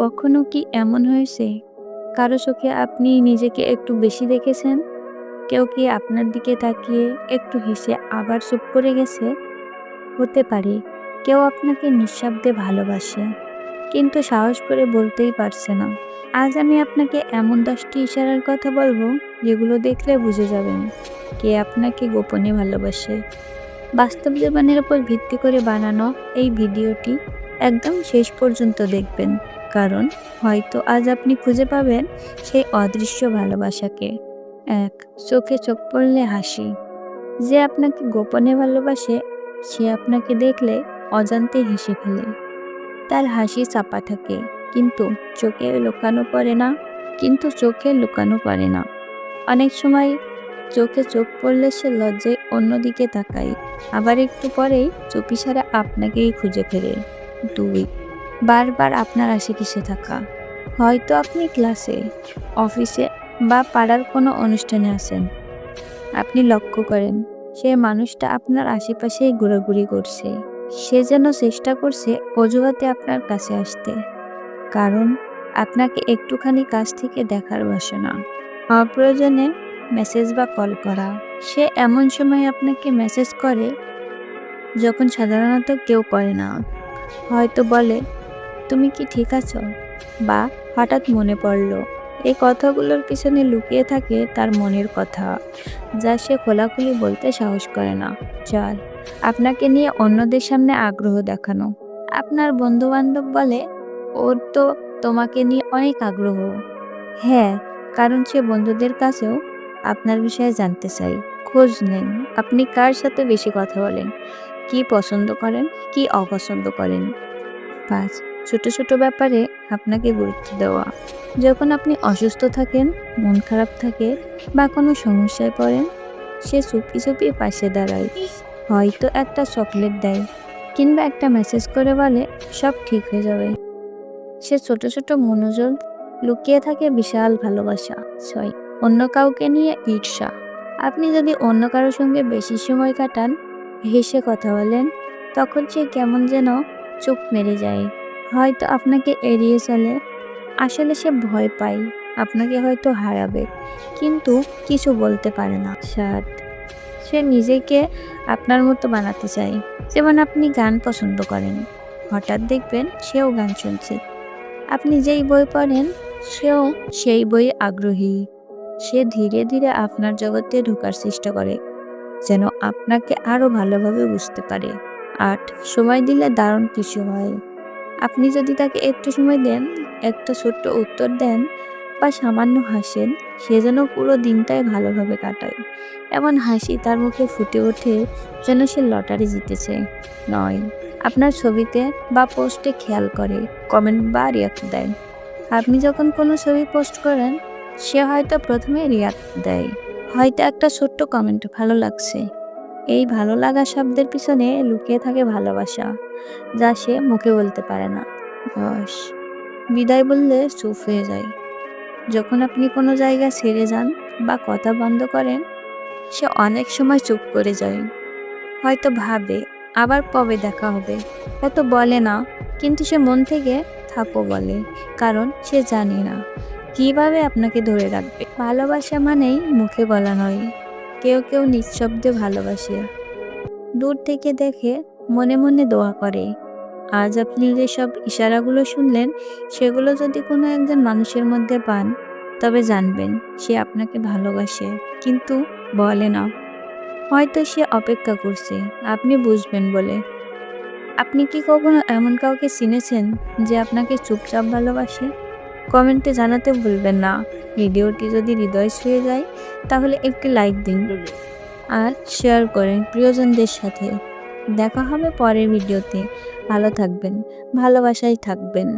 কখনো কি এমন হয়েছে? কারও চোখে আপনি নিজেকে একটু বেশি দেখেছেন? কেউ কি আপনার দিকে তাকিয়ে একটু হেসে আবার চুপ করে গেছে? হতে পারে, কেউ আপনাকে নিঃশব্দে ভালোবাসে, কিন্তু সাহস করে বলতেই পারছে না। আজ আমি আপনাকে এমন দশটি ইশারার কথা বলব, যেগুলো দেখলে বুঝে যাবেন কে আপনাকে গোপনে ভালোবাসে। বাস্তব জীবনের উপর ভিত্তি করে বানানো এই ভিডিওটি একদম শেষ পর্যন্ত দেখবেন। কারণ হয়তো আজ আপনি খুঁজে পাবেন সেই অদৃশ্য ভালোবাসাকে। এক, চোখে চোখ পড়লে হাসি। যে আপনাকে গোপনে ভালোবাসে, সে আপনাকে দেখলে অজান্তে হেসে ফেলে। তার হাসি চাপা থাকে, কিন্তু চোখে লুকানো পড়ে না, কিন্তু চোখে লুকানো পারে না। অনেক সময় চোখে চোখ পড়লে সে লজ্জায় অন্যদিকে তাকায়, আবার একটু পরেই চুপি সারা আপনাকেই খুঁজে ফেরে। দুই বারবার আপনার আশেপাশে থাকা। হয়তো আপনি ক্লাসে, অফিসে বা পাড়ার কোনো অনুষ্ঠানে আছেন। আপনি লক্ষ্য করেন, সে মানুষটা আপনার আশেপাশেই ঘোরাঘুরি করছে। সে যেন চেষ্টা করছে অজুহাতে আপনার কাছে আসতে। কারণ, আপনাকে একটুখানি কাছ থেকে দেখার বাসনা। অপ্রয়োজনে মেসেজ বা কল করা। সে এমন সময় আপনাকে মেসেজ করে, যখন সাধারণত কেউ করে না। হয়তো বলে তুমি কি ঠিক আছো? বা হঠাৎ মনে পড়ল, এই কথাগুলোর পিছনে লুকিয়ে থাকে তার মনের কথা, যা সে খোলাখুলি বলতে সাহস করে না। চার আপনাকে নিয়ে অন্যদের সামনে আগ্রহ দেখানো। আপনার বন্ধু বান্ধব বলে, ওর তো তোমাকে নিয়ে অনেক আগ্রহ। হ্যাঁ কারণ সে বন্ধুদের কাছেও আপনার বিষয়ে জানতে চাই। খোঁজ নেন, আপনি কার সাথে বেশি কথা বলেন? কি পছন্দ করেন, কি অপছন্দ করেন? পাঁচ ছোট ছোট ব্যাপারে আপনাকে গুরুত্ব দেওয়া। যখন আপনি অসুস্থ থাকেন, মন খারাপ থাকে বা কোনো সমস্যায় পড়েন, সে চুপি চুপি পাশে দাঁড়ায়। হয়তো একটা চকলেট দেয় কিংবা একটা মেসেজ করে বলে সব ঠিক হয়ে যাবে। সে ছোট ছোট মনোযোগ লুকিয়ে থাকে বিশাল ভালোবাসা। ছয়, অন্য কাউকে নিয়ে ঈর্ষা। আপনি যদি অন্য কারোর সঙ্গে বেশি সময় কাটান, হেসে কথা বলেন, তখন সে কেমন যেন চোখ মেরে যায়। হয়তো আপনাকে এড়িয়ে চলে। আসলে সে ভয় পায়, আপনাকে হয়তো হারাবে, কিন্তু কিছু বলতে পারে না। সাত সে নিজেকে আপনার মতো বানাতে চায়, যেমন আপনি গান পছন্দ করেন। হঠাৎ দেখবেন সেও গান শুনছে। আপনি যেই বই পড়েন, সেও সেই বইয়ে আগ্রহী। সে ধীরে ধীরে আপনার জগতে ঢোকার চেষ্টা করে, যেন আপনাকে আরও ভালোভাবে বুঝতে পারে। আট সময় দিলে দারুণ কিছু হয়। আপনি যদি তাকে একটু সময় দেন, একটা ছোট্ট উত্তর দেন বা সামান্য হাসেন, সে যেন পুরো দিনটাই ভালোভাবে কাটায়। এমন হাসি তার মুখে ফুটে ওঠে যেন সে লটারি জিতেছে। নয়, আপনার ছবিতে বা পোস্টে খেয়াল করে, কমেন্ট বা রিয়াক্ট দেয়। আপনি যখন কোনো ছবি পোস্ট করেন, সে হয়তো প্রথমে রিয়াক্ট দেয়। হয়তো একটা ছোট্ট কমেন্ট ভালো লাগছে। এই ভালো লাগা শব্দের পিছনে লুকিয়ে থাকে ভালোবাসা, যা সে মুখে বলতে পারে না। বস, বিদায় বললে চুপ হয়ে যায়। যখন আপনি কোনো জায়গা ছেড়ে যান বা কথা বন্ধ করেন, সে অনেক সময় চুপ করে যায়। হয়তো ভাবে, আবার কবে দেখা হবে। হয়তো বলে না, কিন্তু সে মন থেকে থাকো বলে, কারণ সে জানে না। কীভাবে আপনাকে ধরে রাখবে? ভালোবাসা মানেই মুখে বলা নয়। কেউ কেউ নিঃশব্দে ভালোবাসে। দূর থেকে দেখে মনে মনে দোয়া করে। আজ আপনি যেসব ইশারাগুলো শুনলেন, সেগুলো যদি কোনো একজন মানুষের মধ্যে পান, তবে জানবেন সে আপনাকে ভালোবাসে, কিন্তু বলে না। হয়তো সে অপেক্ষা করছে, আপনি বুঝবেন বলে। আপনি কি কখনো এমন কাউকে চিনেছেন যে আপনাকে চুপচাপ ভালোবাসে? কমেন্টে জানাতে ভুলবেন না। ভিডিওটি যদি হৃদয় ছুঁয়ে যায়, তাহলে একটি লাইক দিন আর শেয়ার করেন প্রিয়জনদের সাথে। দেখা হবে পরের ভিডিওতে। ভালো থাকবেন, ভালোবাসায় থাকবেন।